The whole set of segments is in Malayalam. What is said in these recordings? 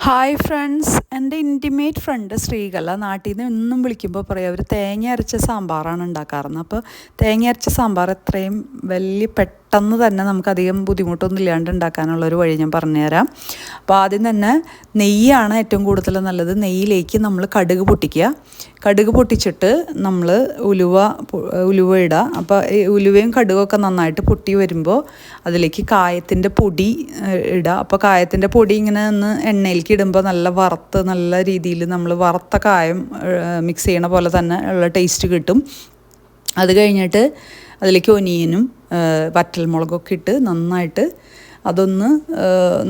ഹായ് ഫ്രണ്ട്സ് എന്റെ ഇന്റിമേറ്റ് ഫ്രണ്ട് ശ്രീകല നാട്ടിൽ നിന്ന് ഇന്നും വിളിക്കുമ്പോൾ പറയാം അവർ തേങ്ങ അരച്ച സാമ്പാറാണ് ഉണ്ടാക്കാറുള്ളത് അപ്പോൾ തേങ്ങ അരച്ച സാമ്പാർ എത്രയും വലിയ പെട്ടെന്ന് തന്നെ നമുക്കധികം ബുദ്ധിമുട്ടൊന്നും ഇല്ലാണ്ട് ഉണ്ടാക്കാനുള്ള ഒരു വഴി ഞാൻ പറഞ്ഞുതരാം. അപ്പോൾ ആദ്യം തന്നെ നെയ്യാണ് ഏറ്റവും കൂടുതൽ നല്ലത്. നെയ്യിലേക്ക് നമ്മൾ കടുക് പൊട്ടിക്കുക. കടുക് പൊട്ടിച്ചിട്ട് നമ്മൾ ഉലുവ ഉലുവ ഇടുക അപ്പോൾ ഉലുവയും കടുകൊക്കെ നന്നായിട്ട് പൊട്ടി വരുമ്പോൾ അതിലേക്ക് കായത്തിന്റെ പൊടി ഇടുക അപ്പോൾ കായത്തിന്റെ പൊടി ഇങ്ങനെ ഒന്ന് എണ്ണയിലേക്ക് ഇടുമ്പോൾ നല്ല വറുത്ത് നല്ല രീതിയിൽ നമ്മൾ വറുത്ത കായം മിക്സ് ചെയ്യണ പോലെ തന്നെ ഉള്ള ടേസ്റ്റ് കിട്ടും. അത് കഴിഞ്ഞിട്ട് അതിലേക്ക് ഒനിയനും വറ്റൽമുളകൊക്കെ ഇട്ട് നന്നായിട്ട് അതൊന്ന്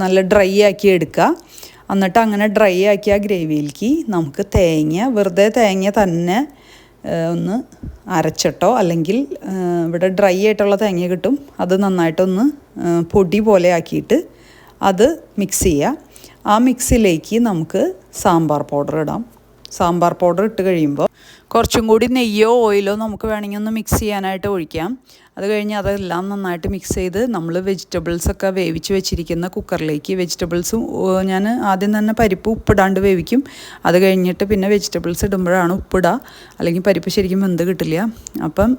നല്ല ഡ്രൈ ആക്കി എടുക്കുക എന്നിട്ട് അങ്ങനെ ഡ്രൈ ആക്കിയ ഗ്രേവിയിലേക്ക് നമുക്ക് തേങ്ങ വെറുതെ തേങ്ങ തന്നെ ഒന്ന് അരച്ചിട്ടോ അല്ലെങ്കിൽ ഇവിടെ ഡ്രൈ ആയിട്ടുള്ള തേങ്ങ കിട്ടും. അത് നന്നായിട്ടൊന്ന് പൊടി പോലെ ആക്കിയിട്ട് അത് മിക്സ് ചെയ്യുക ആ മിക്സിലേക്ക് നമുക്ക് സാമ്പാർ പൗഡർ ഇടാം. സാമ്പാർ പൗഡർ ഇട്ട് കഴിയുമ്പോൾ കുറച്ചും കൂടി നെയ്യോ ഓയിലോ നമുക്ക് വേണമെങ്കിൽ ഒന്ന് മിക്സ് ചെയ്യാനായിട്ട് ഒഴിക്കാം. അത് കഴിഞ്ഞ് അതെല്ലാം നന്നായിട്ട് മിക്സ് ചെയ്ത് നമ്മൾ വെജിറ്റബിൾസൊക്കെ വേവിച്ച് വെച്ചിരിക്കുന്ന കുക്കറിലേക്ക് വെജിറ്റബിൾസും ഞാൻ ആദ്യം തന്നെ പരിപ്പ് ഉപ്പിടാണ്ട് വേവിക്കും. അത് കഴിഞ്ഞിട്ട് പിന്നെ വെജിറ്റബിൾസ് ഇടുമ്പോഴാണ് ഉപ്പിടുക അല്ലെങ്കിൽ പരിപ്പ് ശരിക്കും വെന്ത് കിട്ടില്ല. അപ്പം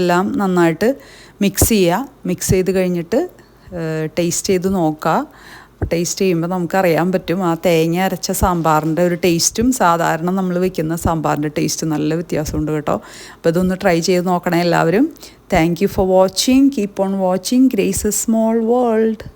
എല്ലാം നന്നായിട്ട് മിക്സ് ചെയ്യുക മിക്സ് ചെയ്ത് കഴിഞ്ഞിട്ട് ടേസ്റ്റ് ചെയ്ത് നോക്കുക ടേസ്റ്റ് ചെയ്യുമ്പോൾ നമുക്കറിയാൻ പറ്റും. ആ തേങ്ങ അരച്ച സാമ്പാറിന്റെ ഒരു ടേസ്റ്റും സാധാരണ നമ്മൾ വെക്കുന്ന സാമ്പാറിന്റെ ടേസ്റ്റ് നല്ല വ്യത്യാസമുണ്ട് കേട്ടോ. അപ്പോൾ ഇതൊന്ന് ട്രൈ ചെയ്ത് നോക്കണേ എല്ലാവരും. Thank you for watching keep on watching Grace a small world